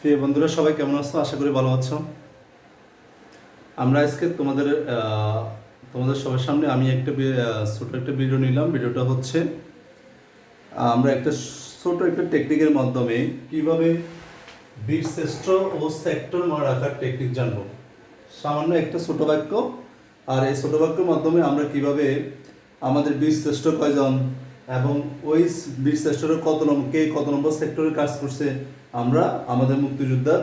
প্রিয় বন্ধুরা, সবাই কেমন আছো? আশা করি ভালো আছো। আমরা আজকে তোমাদের তোমাদের সবার সামনে আমি একটা ছোট একটা ভিডিও নিলাম। ভিডিওটা হচ্ছে, আমরা একটা ছোট একটা টেকনিকের মাধ্যমে কীভাবে বীর শ্রেষ্ঠ ও সেক্টর মনে রাখার টেকনিক জানব। সামান্য একটা ছোট বাক্য। আর এই ছোট বাক্যের মাধ্যমে আমরা কীভাবে আমাদের বীর শ্রেষ্ঠ কয়জন এবং ওই বীর শ্রেষ্ঠের কত নম্বর, কে কত নম্বর সেক্টরে কাজ করছে, আমরা আমাদের মুক্তিযোদ্ধার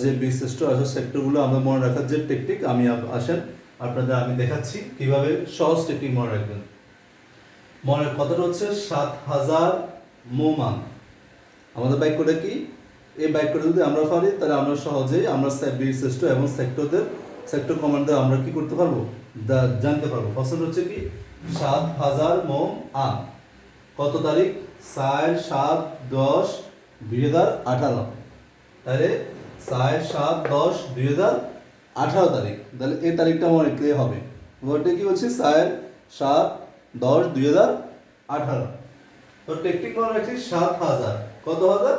যে বীর শ্রেষ্ঠ আছে সেক্টরগুলো আমরা মনে রাখার যে টেকনিক আমি আসেন, আপনাদের আমি দেখাচ্ছি কীভাবে সহজ টেকনিক মনে রাখবেন। মনের কথাটা হচ্ছে সাত হাজার মোমান। আমাদের বাক্যটা কি? এই বাক্যটা যদি আমরা পারি, তাহলে আমরা সহজেই আমরা বীর শ্রেষ্ঠ এবং সেক্টরদের সেক্টর কমান্ডার আমরা কি করতে পারব? জানতে পারব। ফসল হচ্ছে কি? সাত হাজার মোম আম কত তারিখ? চার, সাত, দশ দুই হাজার আঠারো। তাহলে চার, সাত, দশ দুই হাজার আঠারো তারিখ। তাহলে এই তারিখটা আমার ক্লিয়ার হবে। ওটা কি বলছি? চার, সাত, দশ দুই হাজার আঠারো। তো টেকনিক মনে রাখছি সাত হাজার। কত হাজার?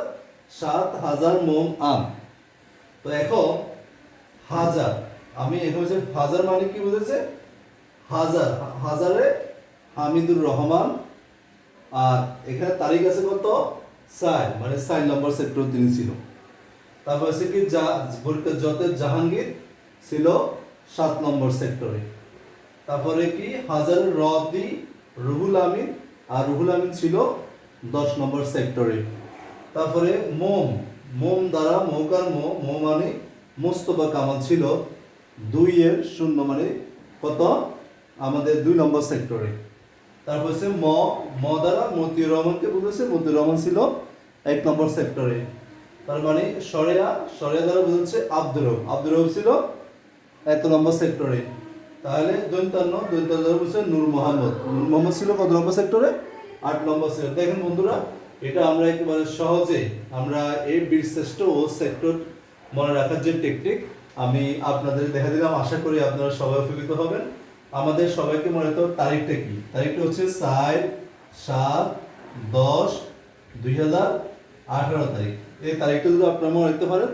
সাত হাজার মোম আম। তো এখন হাজার। আমি এখন হাজার মানে কি বুঝেছে? হাজার। হাজারে হামিদুর রহমান আর এখানে তারিখ আছে কত? চার মানে চার নম্বর সেক্টর তিনি ছিল। তারপর আছে কি? যতের জাহাঙ্গীর ছিল সাত নম্বর সেক্টরে তারপরে কি? হাজার রদি রুহুল আমিন, আর রুহুল আমিন ছিল দশ নম্বর সেক্টরে তারপরে মোম মোম দ্বারা মৌকার মো মো মানে মোস্তফা কামাল ছিল দুই এর শূন্য মানে কত? আমাদের দুই নম্বর সেক্টরে তারপর হচ্ছে ম ম দ্বারা মতিউর রহমানকে বুঝেছে মতিউর রহমান ছিল এক নম্বর সেক্টরে তার মানে সরেয়া সরেয়া দ্বারা বুঝেছে আব্দুর রব আব্দুর রব ছিল এক নম্বর সেক্টরে তাহলে দৈন্তান্ন দৈন্তান্ন দ্বারা বুঝছে নূর মোহাম্মদ। নূর মোহাম্মদ ছিল কত নম্বর সেক্টরে আট নম্বর সেক্টর দেখেন বন্ধুরা, এটা আমরা একেবারে সহজে আমরা এই বীর শ্রেষ্ঠ ও সেক্টর মনে রাখার যে টেকনিক আমি আপনাদের দেখা দিলাম। আশা করি আপনারা সবাই উপকৃত হবেন। আমাদের সবাইকে মনে হবে, তারিখটা কি? তারিখটা হচ্ছে চার সাত, দশ দুই হাজার আঠারো তারিখ। এই তারিখটা যদি আপনারা মনে রাখতে পারেন,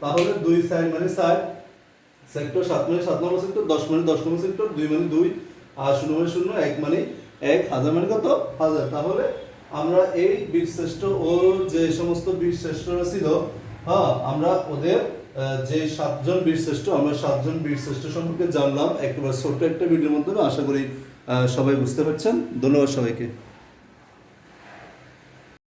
তাহলে দুই চার মানে চার সেক্টর, সাত মানে সাত নম্বর সেক্টর, দশ মানে দশ নম্বর সেক্টর, দুই মানে দুই, আর শূন্য মানে শূন্য, এক মানে এক, হাজার মানে কত? হাজার। তাহলে আমরা এই বীরশ্রেষ্ঠ ও যে সমস্ত বীরশ্রেষ্ঠরা ছিল হ্যাঁ আমরা ওদের যে সাতজন বীরশ্রেষ্ঠ আমরা সাতজন বীরশ্রেষ্ঠ সম্পর্কে জানলাম। একেবারে ছোট্ট একটা ভিডিওর মাধ্যমে আশা করি সবাই বুঝতে পারছেন। ধন্যবাদ সবাইকে।